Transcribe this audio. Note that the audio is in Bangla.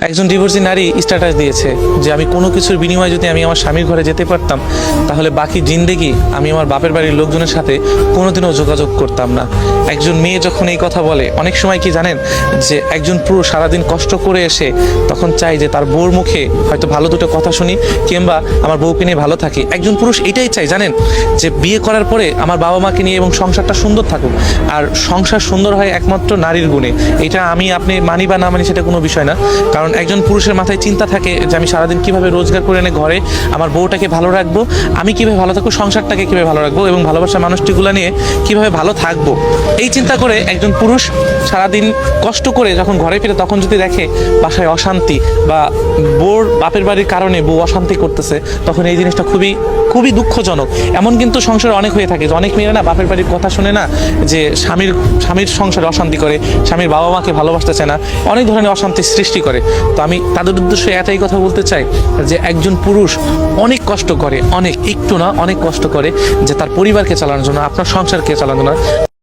একজন ডিভোর্সি নারী স্ট্যাটাস দিয়েছে যে আমি কোনো কিছুর বিনিময়ে যদি আমি আমার স্বামীর ঘরে যেতে পারতাম, তাহলে বাকি জিন্দেগি আমি আমার বাপের বাড়ির লোকজনের সাথে কোনোদিনও যোগাযোগ করতাম না। একজন মেয়ে যখন এই কথা বলে, অনেক সময় কি জানেন যে একজন পুরুষ সারাদিন কষ্ট করে এসে তখন চাই যে তার বউর মুখে হয়তো ভালো দুটো কথা শুনি, কিংবা আমার বউকে নিয়ে ভালো থাকি। একজন পুরুষ এটাই চাই জানেন? যে বিয়ে করার পরে আমার বাবা মাকে নিয়ে এবং সংসারটা সুন্দর থাকুক। আর সংসার সুন্দর হয় একমাত্র নারীর গুণে। এটা আমি, আপনি মানি বা না মানি সেটা কোনো বিষয় না। কারণ একজন পুরুষের মাথায় চিন্তা থাকে যে আমি সারাদিন কীভাবে রোজগার করে এনে ঘরে আমার বউটাকে ভালো রাখব, আমি কীভাবে ভালো থাকব, সংসারটাকে কীভাবে ভালো রাখব এবং ভালোবাসার মানুষটিগুলো নিয়ে কীভাবে ভালো থাকব। এই চিন্তা করে একজন পুরুষ সারাদিন কষ্ট করে যখন ঘরে ফিরে তখন যদি দেখে বাসায় অশান্তি বা বউর বাপের বাড়ির কারণে বউ অশান্তি করতেছে, তখন এই জিনিসটা খুবই খুবই দুঃখজনক। এমন কিন্তু সংসারে অনেক হয়ে থাকে যে অনেক মেয়েরা না বাপের বাড়ির কথা শুনে না যে স্বামীর স্বামীর সংসারে অশান্তি করে, স্বামীর বাবা মাকে ভালোবাসতে চায় না, অনেক ধরনের অশান্তির সৃষ্টি করে। তো আমি তাদের উদ্দেশ্যে এটাই কথা বলতে চাই যে একজন পুরুষ অনেক কষ্ট করে, অনেক, একটু না, অনেক কষ্ট করে যে তার পরিবারকে চালানোর জন্য, আপনার সংসারকে চালানোর জন্য।